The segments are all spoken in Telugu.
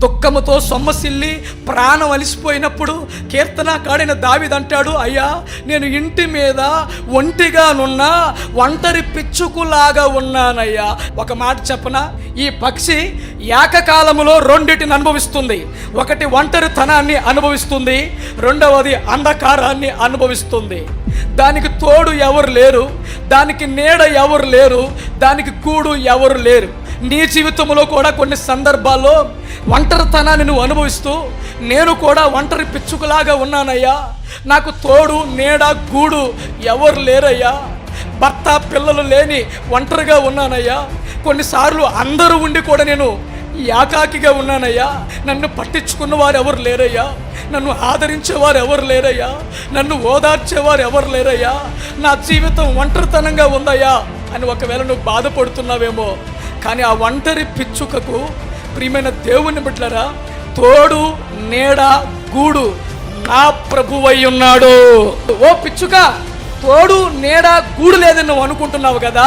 దుఃఖముతో సొమ్మసిల్లి ప్రాణం అలిసిపోయినప్పుడు కీర్తన కాడిన దావిదంటాడు అయ్యా నేను ఇంటి మీద ఒంటిగానున్నా ఒంటరి పిచ్చుకులాగా ఉన్నానయ్యా. ఒక మాట చెప్పన? ఈ పక్షి ఏకకాలములో రెండిటిని అనుభవిస్తుంది. ఒకటి ఒంటరితనాన్ని అనుభవిస్తుంది రెండవది అంధకారాన్ని అనుభవిస్తుంది. దానికి తోడు ఎవరు లేరు దానికి నీడ ఎవరు లేరు దానికి కూడు ఎవరు లేరు. నీ జీవితంలో కూడా కొన్ని సందర్భాల్లో ఒంటరితనాన్ని నువ్వు అనుభవిస్తూ నేను కూడా ఒంటరి పిచ్చుకలాగా ఉన్నానయ్యా. నాకు తోడు నీడ గూడు ఎవరు లేరయ్యా. భర్త పిల్లలు లేని ఒంటరిగా ఉన్నానయ్యా. కొన్నిసార్లు అందరూ ఉండి కూడా నేను ఏకాకిగా ఉన్నానయ్యా. నన్ను పట్టించుకున్న వారు ఎవరు లేరయ్యా. నన్ను ఆదరించేవారు ఎవరు లేరయ్యా. నన్ను ఓదార్చేవారు ఎవరు లేరయ్యా. నా జీవితం ఒంటరితనంగా ఉందయ్యా అని ఒకవేళ నువ్వు బాధపడుతున్నావేమో కానీ ఆ ఒంటరి పిచ్చుకకు ప్రియమైన దేవుని బిడ్డలరా తోడు నీడ గూడు నా ప్రభువై ఉన్నాడు. ఓ పిచ్చుక తోడు నీడ గూడు లేదని నువ్వు అనుకుంటున్నావు కదా?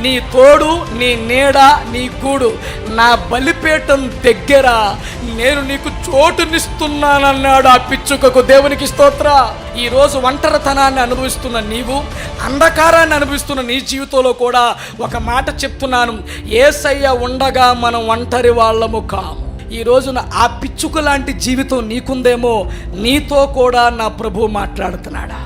నీ తోడు నీ నీడ నీ కూడు నా బలిపేటం దగ్గర నేను నీకు చోటునిస్తున్నానన్నాడు ఆ పిచ్చుకకు దేవునికి స్తోత్ర. ఈ రోజు ఒంటరితనాన్ని అనుభవిస్తున్న నీవు అంధకారాన్ని అనుభవిస్తున్న నీ జీవితంలో కూడా ఒక మాట చెప్తున్నాను. ఏసయ్య ఉండగా మనం ఒంటరి వాళ్ళము కాము. ఈ రోజున ఆ పిచ్చుక లాంటి జీవితం నీకుందేమో నీతో కూడా నా ప్రభు మాట్లాడుతున్నాడా.